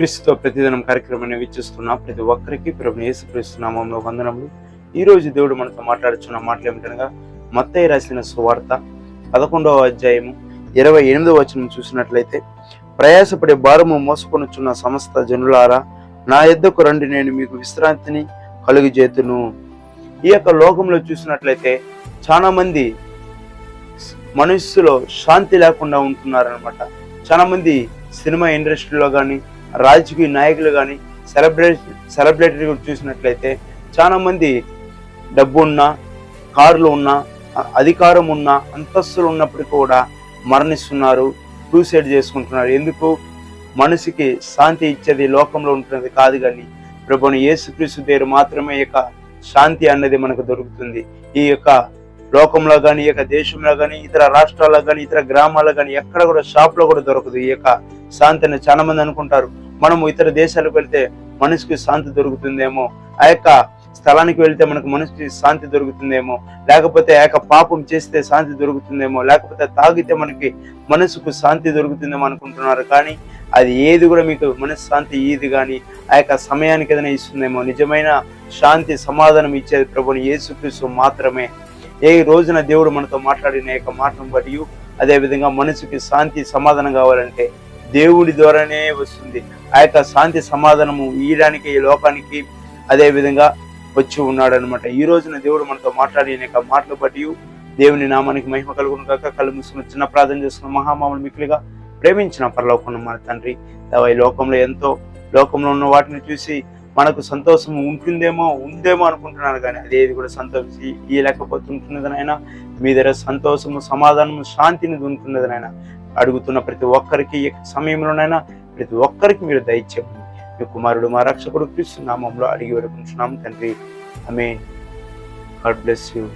క్రీస్తుతో ప్రతిదినం కార్యక్రమాన్ని వీక్షిస్తున్న ప్రతి ఒక్కరికి ప్రభు యేసు నామంలో వందనములు. ఈ రోజు దేవుడు మనతో మాట్లాడుచున్న మాటలు ఏమిటనగా మత్తయ్య రాసిన సువార్త పదకొండవ అధ్యాయము ఇరవై ఎనిమిదవ వచనం చూసినట్లయితే ప్రయాసపడే భారము మోసుకొనుచున్న సమస్త జనులారా నా ఎద్దకు రండి నేను మీకు విశ్రాంతిని కలుగజేతును. ఈ యొక్క లోకంలో చూసినట్లయితే చాలా మంది మనుషులో శాంతి లేకుండా ఉంటున్నారనమాట. చాలా మంది సినిమా ఇండస్ట్రీలో కానీ రాజకీయ నాయకులు కానీ సెలబ్రిటీ సెలబ్రిటీ చూసినట్లయితే చాలా మంది డబ్బు ఉన్నా కార్లు ఉన్నా అధికారం ఉన్నా అంతస్తులు ఉన్నప్పటికీ కూడా మరణిస్తున్నారు సూసైడ్ చేసుకుంటున్నారు. ఎందుకు? మనిషికి శాంతి ఇచ్చేది లోకంలో ఉంటున్నది కాదు కానీ ప్రభుని యేసుక్రీస్తు దగ్గర మాత్రమే యొక్క శాంతి అన్నది మనకు దొరుకుతుంది. ఈ యొక్క లోకంలో కానీ ఈ యొక్క దేశంలో కానీ ఇతర రాష్ట్రాల్లో కానీ ఇతర గ్రామాల్లో కానీ ఎక్కడ కూడా షాప్లో కూడా దొరకదు ఈ యొక్క శాంతిని. చాలా మంది అనుకుంటారు మనము ఇతర దేశాలకు వెళ్తే మనసుకి శాంతి దొరుకుతుందేమో? ఆ యొక్క స్థలానికి వెళ్తే మనకు మనసుకి శాంతి దొరుకుతుందేమో? లేకపోతే ఆ యొక్క పాపం చేస్తే శాంతి దొరుకుతుందేమో? లేకపోతే తాగితే మనకి మనసుకు శాంతి దొరుకుతుందేమో అనుకుంటున్నారు కానీ అది ఏది కూడా మీకు మనశ్శాంతి ఇది కానీ ఆ యొక్క సమయానికి ఏదైనా ఇస్తుందేమో? నిజమైన శాంతి సమాధానం ఇచ్చేది ప్రభుని యేసుక్రీస్తు మాత్రమే. ఏ రోజున దేవుడు మనతో మాట్లాడిన యొక్క మాటను బట్టి అదే విధంగా మనసుకి శాంతి సమాధానం కావాలంటే దేవుడి ద్వారానే వస్తుంది. ఆ యొక్క శాంతి సమాధానము ఇయడానికి ఈ లోకానికి అదే విధంగా వచ్చి ఉన్నాడు అనమాట ఈ రోజున దేవుడు మనతో మాట్లాడిన యొక్క మాటలు బట్టి దేవుని నామానికి మహిమ కలుగును కాక కళ్ళు మూసుకుని చిన్న ప్రార్థన చేసుకున్న మహామాములు మిక్కులుగా ప్రేమించిన పరలోకం మన తండ్రి. ఈ లోకంలో ఎంతో లోకంలో ఉన్న వాటిని చూసి మనకు సంతోషం ఉంటుందేమో ఉందేమో అనుకుంటున్నాను కానీ అదేది కూడా సంతోషి ఈ లేకపోతుంటున్నదనైనా మీ దగ్గర సంతోషము సమాధానము శాంతిని ఉంటున్నదనైనా అడుగుతున్న ప్రతి ఒక్కరికి ఈ సమయంలోనైనా ప్రతి ఒక్కరికి మీరు దయచేయండి. మీ కుమారుడు మా రక్షకుడు క్రీస్తు నామంలో అడిగి వేడుకుంటున్నాం తండ్రి. ఆమె గాడ్ బ్లెస్ యూ.